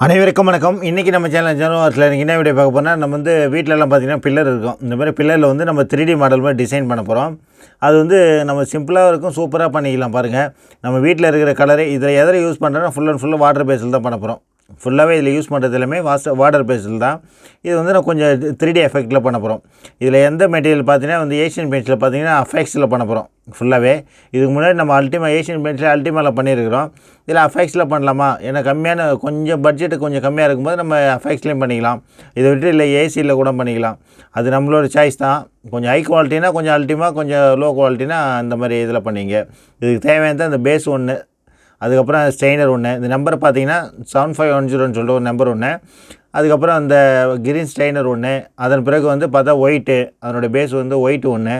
அனைவருக்கும் வணக்கம். இன்றைக்கி நம்ம சேனல் ஜனவரத்தில் எனக்கு என்ன வீடியோ பார்க்க போனால் நம்ம வந்து வீட்டிலலாம் பார்த்தீங்கன்னா பில்லர் இருக்கும். இந்த மாதிரி பில்லரில் வந்து நம்ம 3D மாடல் மாதிரி டிசைன் பண்ண போகிறோம் அது வந்து நம்ம சிம்பிளாக இருக்கும் சூப்பராக பண்ணிக்கலாம் பாருங்கள் நம்ம வீட்டில் இருக்கிற கலரு இதில் எதில் யூஸ் பண்ணுறோன்னா ஃபுல் அண்ட் ஃபுல்லாக வாட்டர் பேஸில் தான் பண்ண போகிறோம் ஃபுல்லாகவே இதில் யூஸ் பண்ணுறது எல்லாமே வாஸ் வாட்டர் பேஸில் தான். இது வந்து நான் கொஞ்சம் 3D எஃபெக்ட்டில் பண்ண போகிறோம் இதில் எந்த மெட்டீரியல் பார்த்தீங்கன்னா வந்து ஏஷியன் பெயிண்ட்ஸில் பார்த்தீங்கன்னா அஃபெக்ட்ஸில் பண்ண போகிறோம் ஃபுல்லாகவே இதுக்கு முன்னாடி நம்ம அல்டிமா ஏஷியன் பெயிண்ட்ஸில் அல்டிமாவில் பண்ணியிருக்கிறோம். இதில் அஃபெக்ட்ஸில் பண்ணலாமா? ஏன்னா கம்மியான கொஞ்சம் பட்ஜெட்டு கொஞ்சம் கம்மியாக இருக்கும்போது நம்ம அஃபெக்ட்ஸ்லேயும் பண்ணிக்கலாம். இதை விட்டு இல்லை ஏசியில் கூட பண்ணிக்கலாம். அது நம்மளோட சாய்ஸ் தான். கொஞ்சம் ஹை குவாலிட்டினா கொஞ்சம் அல்டிமா கொஞ்சம் லோ குவாலிட்டினா அந்த மாதிரி இதில் பண்ணிங்க. இதுக்கு தேவையானது அந்த பேஸ் ஒன்று அதுக்கப்புறம் ஸ்ட்ரெயினர் ஒன்று. இந்த நம்பர் பார்த்தீங்கன்னா செவன் ஃபைவ் ஒன் ஜீரோன்னு சொல்லிட்டு ஒரு நம்பர் ஒன்று. அதுக்கப்புறம் அந்த கிரீன் ஸ்ட்ரெயினர் ஒன்று. அதன் பிறகு வந்து பார்த்தா ஒயிட்டு அதனுடைய பேஸ் வந்து ஒயிட் ஒன்று.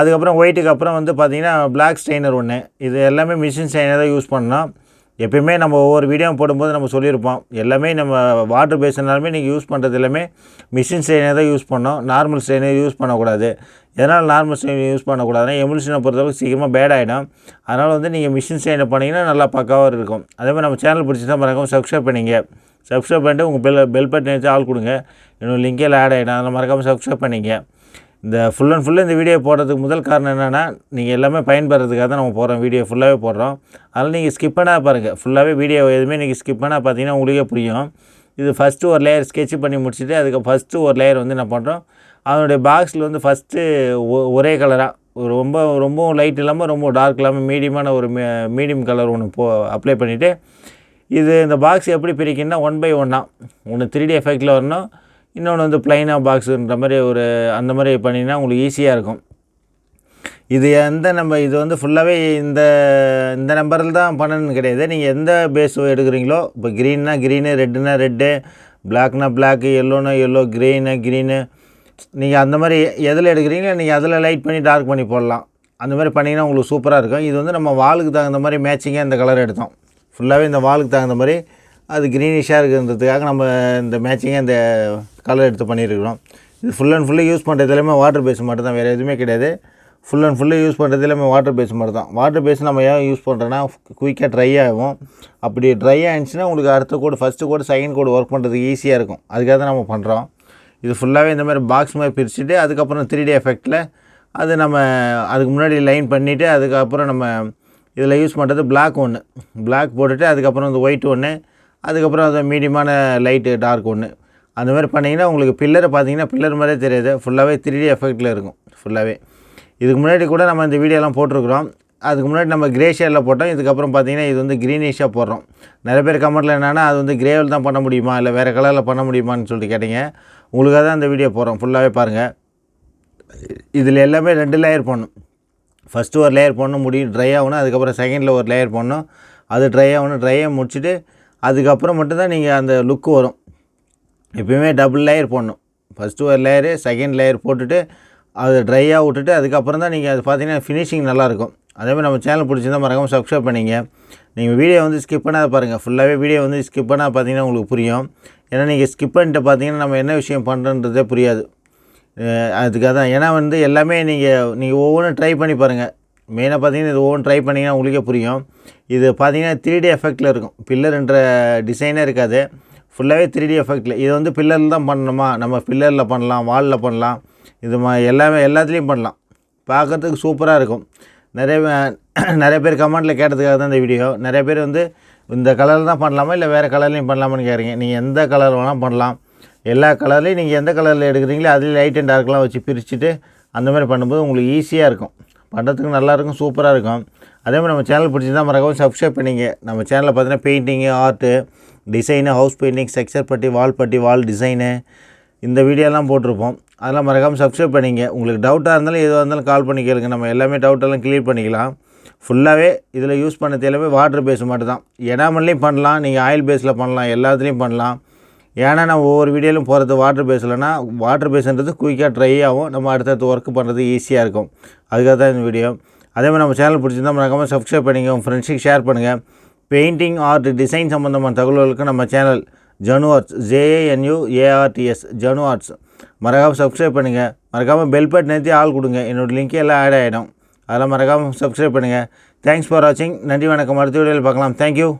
அதுக்கப்புறம் ஒயிட்டுக்கு அப்புறம் வந்து பார்த்தீங்கன்னா பிளாக் ஸ்டெயினர் ஒன்று. இது எல்லாமே மிஷின் ஸ்ட்ரெயினர் தான் யூஸ் பண்ணோம் எப்பயுமே நம்ம ஒவ்வொரு வீடியோ போடும்போது நம்ம சொல்லியிருப்போம். எல்லாமே நம்ம வாட்டர் பேசினாலுமே நீங்கள் யூஸ் பண்ணுறது எல்லாமே மிஷின் ஸ்ட்ரெயினை தான் யூஸ் பண்ணோம். நார்மல் ஸ்ட்ரெயினை யூஸ் பண்ணக்கூடாது. எதனால் நார்மல் ஸ்ட்ரெயின் யூஸ் பண்ணக்கூடாதுன்னா எமுல்ஷனை பொறுத்தளவுக்கு சீக்கிரமாக பேட் ஆகிடும் அதனால் வந்து நீங்கள் மிஷின் ஸ்ட்ரெயினை பண்ணிங்கன்னா நல்லா பக்காவாக இருக்கும். அதே மாதிரி நம்ம சேனல் பிடிச்சிருந்தா மறக்காமல் சப்ஸ்கிரைப் பண்ணிங்க. சப்ஸ்கிரைப் பண்ணிட்டு உங்கள் பெல் பெல் பட்டன் வச்சு ஆள் கொடுங்க. என்னோட லிங்கில் ஆட் ஆகிடும் அதனால் மறக்காமல் சப்ஸ்கிரைப் பண்ணிங்க. இந்த ஃபுல் அண்ட் ஃபுல்லாக இந்த வீடியோ போடுறதுக்கு முதல் காரணம் என்னென்னா நீங்கள் எல்லாமே பயன்படுறதுக்காக தான் நம்ம போகிறோம் வீடியோ ஃபுல்லாகவே போடுறோம். அதனால் நீங்கள் ஸ்கிப் பண்ணால் பாருங்கள் ஃபுல்லாகவே வீடியோ எதுவுமே நீங்கள் ஸ்கிப் பண்ணால் பார்த்தீங்கன்னா உங்களுக்கே புரியும். இது ஃபஸ்ட்டு ஒரு லேயர் ஸ்கெட்ச் பண்ணி முடிச்சுட்டு அதுக்கு ஃபஸ்ட்டு ஒரு லேயர் வந்து என்ன பண்ணுறோம் அதனுடைய பாக்ஸில் வந்து ஃபஸ்ட்டு ஒரே கலராக ரொம்ப ரொம்பவும் லைட் இல்லாமல் ரொம்ப டார்க் இல்லாமல் மீடியமான ஒரு மீடியம் கலர் ஒன்று போ அப்ளை பண்ணிவிட்டு இது இந்த பாக்ஸ் எப்படி பிரிக்கணும்னா ஒன் பை ஒன்னாக ஒன்று த்ரீ டி எஃபெக்டில் வரணும். இன்னொன்று வந்து ப்ளைனாக பாக்ஸுன்ற மாதிரி ஒரு அந்த மாதிரி பண்ணிங்கன்னா உங்களுக்கு ஈஸியாக இருக்கும். இது எந்த நம்ம இது வந்து ஃபுல்லாகவே இந்த இந்த நம்பரில் தான் பண்ணணும்னு கிடையாது. நீங்கள் எந்த பேஸ் எடுக்கிறீங்களோ இப்போ க்ரீன்னா க்ரீனு ரெட்டுனா ரெட்டு பிளாக்னா பிளாக்கு எல்லோனா எல்லோ க்ரீனு க்ரீனு நீங்கள் அந்த மாதிரி எதில் எடுக்கிறீங்களோ நீங்கள் அதில் லைட் பண்ணி டார்க் பண்ணி போடலாம். அந்த மாதிரி பண்ணிங்கன்னா உங்களுக்கு சூப்பராக இருக்கும். இது வந்து நம்ம வாலுக்கு தகுந்த மாதிரி மேட்சிங்காக இந்த கலர் எடுத்தோம். ஃபுல்லாகவே இந்த வாலுக்கு தகுந்த மாதிரி அது க்ரீனிஷாக இருக்கிறதுக்காக நம்ம இந்த மேட்சிங்காக இந்த கலர் எடுத்து பண்ணியிருக்கிறோம். இது ஃபுல் அண்ட் ஃபுல்லு யூஸ் பண்ணுறது எல்லாமே வாட்டர் பேஸ் மட்டும் தான் வேறு எதுவுமே கிடையாது. ஃபுல் அண்ட் ஃபுல்லு யூஸ் பண்ணுறது எல்லாமே வாட்டர் பேஸ் மட்டும் தான் வாட்டர் பேஸ் நம்ம ஏன் யூஸ் பண்ணுறோன்னா குயிக்காக ட்ரை ஆகும். அப்படி ட்ரை ஆகிடுச்சுன்னா உங்களுக்கு அடுத்த coat first coat second coat work பண்ணுறதுக்கு ஈஸியாக இருக்கும். அதுக்காக தான் நம்ம பண்ணுறோம் இது ஃபுல்லாகவே இந்த மாதிரி பாக்ஸ் மாதிரி பிரிச்சுட்டு அதுக்கப்புறம் த்ரீ டி எஃபெக்டில் அது நம்ம அதுக்கு முன்னாடி லைன் பண்ணிவிட்டு அதுக்கப்புறம் நம்ம இதில் யூஸ் பண்ணுறது பிளாக் ஒன்று பிளாக் போட்டுட்டு அதுக்கப்புறம் இந்த ஒயிட் ஒன்று அதுக்கப்புறம் அது மீடியமான லைட்டு டார்க் ஒன்று அந்த மாதிரி பண்ணிங்கன்னா உங்களுக்கு பில்லரை பார்த்தீங்கன்னா பில்லர் மாதிரியே தெரியாது. ஃபுல்லாகவே த்ரீ டி எஃபெக்டில் இருக்கும். ஃபுல்லாகவே இதுக்கு முன்னாடி கூட நம்ம இந்த வீடியோலாம் போட்டிருக்கிறோம். அதுக்கு முன்னாடி நம்ம கிரே ஷேடில் போட்டோம். இதுக்கப்புறம் பார்த்தீங்கன்னா இது வந்து க்ரீனிஷாக போடுறோம். நிறைய பேர் கமெண்ட்டில் என்னென்னா அது வந்து கிரேவில் தான் பண்ண முடியுமா? இல்லை வேறு கலரில் பண்ண முடியுமான்னு சொல்லிட்டு கேட்டீங்க. உங்களுக்காக தான் அந்த வீடியோ போடுறோம். ஃபுல்லாகவே பாருங்கள் இதில் எல்லாமே ரெண்டு லேயர் போடணும். ஃபஸ்ட்டு ஒரு லேயர் பண்ணணும் முடியும் ட்ரை ஆகணும். அதுக்கப்புறம் செகண்டில் ஒரு லேயர் பண்ணணும் அது ட்ரை ஆகணும். ட்ரையாக முடிச்சுட்டு அதுக்கப்புறம் மட்டும்தான் நீங்கள் அந்த லுக்கு வரும். எப்பயுமே டபுள் லேயர் போடணும். ஃபஸ்ட்டு ஒரு லேயரு செகண்ட் லேயர் போட்டுட்டு அதை ட்ரையாக விட்டுட்டு அதுக்கப்புறம் தான் நீங்கள் அது பார்த்தீங்கன்னா ஃபினிஷிங் நல்லாயிருக்கும். அதேமாதிரி நம்ம சேனல் பிடிச்சிருந்தா மறக்காமல் சப்ஸ்கிரைப் பண்ணிங்க. நீங்கள் வீடியோ வந்து ஸ்கிப் பண்ணாத பாருங்கள் ஃபுல்லாகவே வீடியோ வந்து ஸ்கிப் பண்ணால் பார்த்தீங்கன்னா உங்களுக்கு புரியும். ஏன்னா நீங்கள் ஸ்கிப் பண்ணிட்டு பார்த்தீங்கன்னா நம்ம என்ன விஷயம் பண்ணுறன்றதே புரியாது. அதுக்காக தான் ஏன்னா வந்து எல்லாமே நீங்கள் நீங்கள் ஒவ்வொன்றும் ட்ரை பண்ணி பாருங்கள் மெயினாக பார்த்தீங்கன்னா இது ஒவ்வொன்றும் ட்ரை பண்ணிங்கன்னா உங்களுக்கே புரியும். இது பார்த்தீங்கன்னா த்ரீ டி எஃபெக்டில் இருக்கும். பில்லர்ன்ற டிசைனே இருக்காது. ஃபுல்லாகவே த்ரீ டி எஃபெக்டில் இது வந்து பில்லரில் தான் பண்ணணுமா? நம்ம பில்லரில் பண்ணலாம் வாலில் பண்ணலாம். இது மா எல்லாமே எல்லாத்துலேயும் பண்ணலாம். பார்க்குறதுக்கு சூப்பராக இருக்கும். நிறைய நிறைய பேர் கமெண்ட்டில் கேட்டதுக்காக தான் இந்த வீடியோ நிறைய பேர் வந்து இந்த கலரில் தான் பண்ணலாமா? இல்லை வேறு கலர்லேயும் பண்ணலாமான்னு கேட்குறீங்க. நீங்கள் எந்த கலர் வேணால் பண்ணலாம். எல்லா கலர்லேயும் நீங்கள் எந்த கலரில் எடுக்கிறீங்களோ அதுலேயும் லைட் அண்ட் டார்க்லாம் வச்சு பிரிச்சுட்டு அந்த மாதிரி பண்ணும்போது உங்களுக்கு ஈஸியாக இருக்கும். பண்ணுறதுக்கு நல்லாயிருக்கும் சூப்பராக இருக்கும். அதே மாதிரி நம்ம சேனல் பிடிச்சிருந்தா மறக்காமல் சப்ஸ்கிரைப் பண்ணிங்க. நம்ம சேனலில் பார்த்தீங்கன்னா painting art design house painting structure putty wall putty வால் டிசைனு இந்த வீடியோலாம் போட்டிருப்போம். அதெல்லாம் மறக்காமல் சப்ஸ்கிரைப் பண்ணிங்க. உங்களுக்கு டவுட்டாக இருந்தாலும் எதுவாக இருந்தாலும் கால் பண்ணி கேளுங்க. நம்ம எல்லாமே டவுட்டெல்லாம் கிளியர் பண்ணிக்கலாம். ஃபுல்லாகவே இதில் யூஸ் பண்ணது எல்லாமே வாட்டர் பேஸ் மட்டும் தான் எனாமல்லையும் பண்ணலாம் நீங்கள் ஆயில் பேஸில் பண்ணலாம். எல்லாத்துலேயும் பண்ணலாம். ஏன்னா நான் ஒவ்வொரு வீடியோலையும் போகிறது வாட்டர் பேஸ்லனா வாட்டர் பேஸ்ன்றது குயிக்காக ட்ரை ஆகும். நம்ம அடுத்தடுத்து ஒர்க் பண்ணுறது ஈஸியாக இருக்கும். அதுக்காக தான் இந்த வீடியோ அதே மாதிரி நம்ம சேனல் பிடிச்சிருந்தா மறக்காமல் சப்ஸ்கிரைப் பண்ணிங்க உங்கள் ஃப்ரெண்ட்ஸுக்கு ஷேர் பண்ணுங்கள் பெயிண்டிங் ஆர்ட் டிசைன் சம்மந்தமான தகவல்களுக்கு நம்ம channel Janu arts J A N U A R T S Janu arts மறக்காமல் சப்ஸ்கிரைப் பண்ணுங்கள் மறக்காமல் பெல் பட் நிறுத்தி ஆள் கொடுங்க. என்னோடய லிங்க் எல்லாம் ஆட் ஆகிடும் அதெல்லாம் மறக்காமல் சப்ஸ்கிரைப் பண்ணுங்கள் தேங்க்ஸ் ஃபார் வாட்சிங் நன்றி வணக்கம். அடுத்த வீடியோவில் பார்க்கலாம். தேங்க்யூ